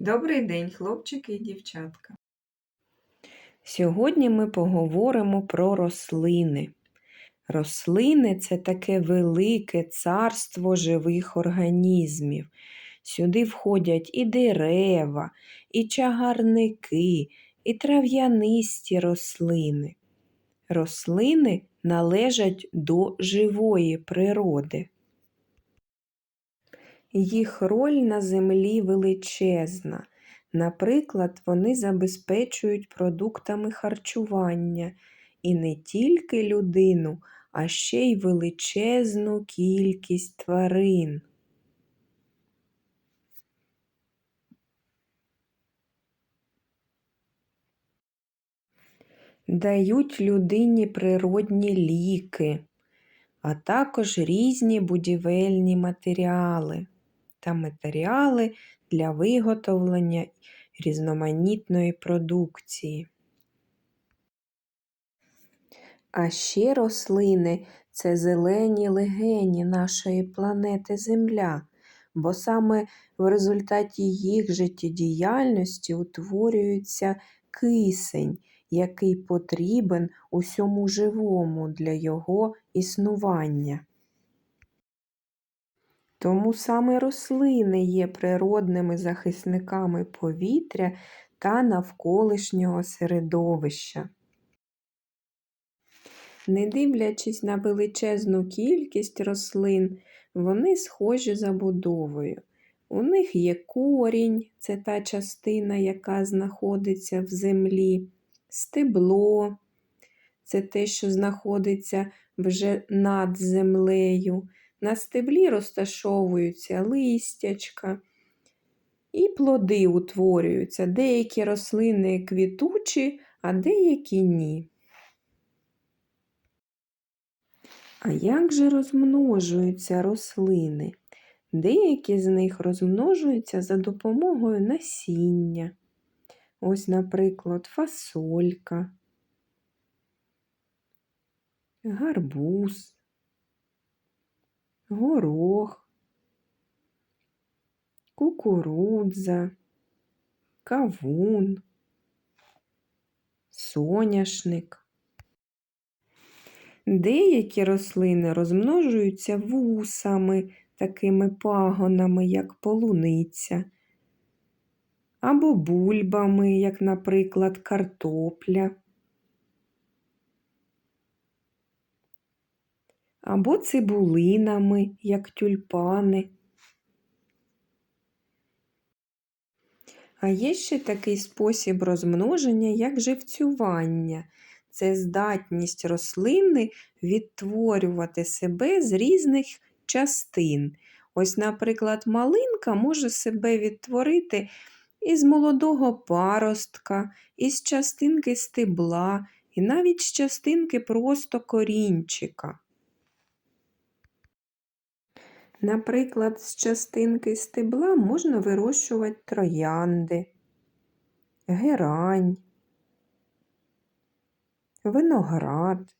Добрий день, хлопчики і дівчатка. Сьогодні ми поговоримо про рослини. Рослини це таке велике царство живих організмів. Сюди входять і дерева, і чагарники, і трав'янисті рослини. Рослини належать до живої природи. Їх роль на землі величезна. Наприклад, вони забезпечують продуктами харчування і не тільки людину, а ще й величезну кількість тварин. Дають людині природні ліки, а також різні будівельні матеріали та матеріали для виготовлення різноманітної продукції. А ще рослини це зелені легені нашої планети Земля, бо саме в результаті їх життєдіяльності утворюється кисень, який потрібен усьому живому для його існування. Тому саме рослини є природними захисниками повітря та навколишнього середовища. Не дивлячись на величезну кількість рослин, вони схожі забудовою. У них є корінь, це та частина, яка знаходиться в землі, стебло це те, що знаходиться вже над землею. На стеблі розташовуються листячка і плоди утворюються. Деякі рослини квітучі, а деякі ні. А як же розмножуються рослини? Деякі з них розмножуються за допомогою насіння. Ось, наприклад, фасолька, гарбуз, горох, кукурудза, кавун, соняшник. Деякі рослини розмножуються вусами, такими пагонами, як полуниця, або бульбами, як, наприклад, картопля. Або цибулинами, як тюльпани. А є ще такий спосіб розмноження, як живцювання. Це здатність рослини відтворювати себе з різних частин. Ось, наприклад, малинка може себе відтворити із молодого паростка, із частинки стебла, і навіть з частинки просто корінчика. Наприклад, з частинки стебла можна вирощувати троянди, герань, виноград.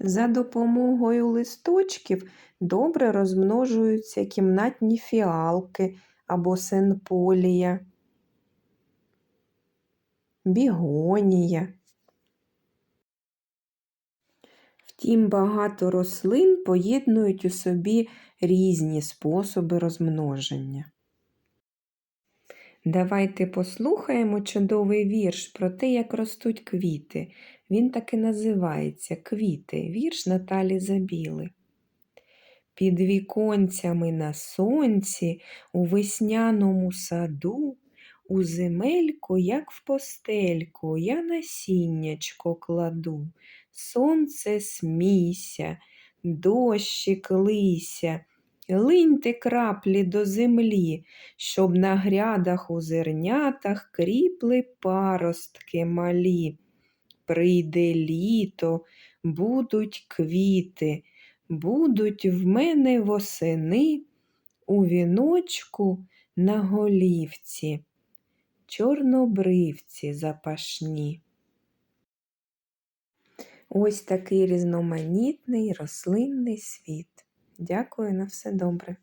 За допомогою листочків добре розмножуються кімнатні фіалки або сенполія, бігонія. Втім, багато рослин поєднують у собі різні способи розмноження. Давайте послухаємо чудовий вірш про те, як ростуть квіти. Він так і називається Квіти, вірш Наталі Забіли. Під віконцями на сонці, у весняному саду, у земельку, як в постельку, я насіннячко кладу. Сонце смійся, дощик лися, линьте краплі до землі, щоб на грядах у зернятах кріпли паростки малі. Прийде літо, будуть квіти, будуть в мене восени у віночку на голівці, чорнобривці запашні. Ось такий різноманітний рослинний світ. Дякую на все добре.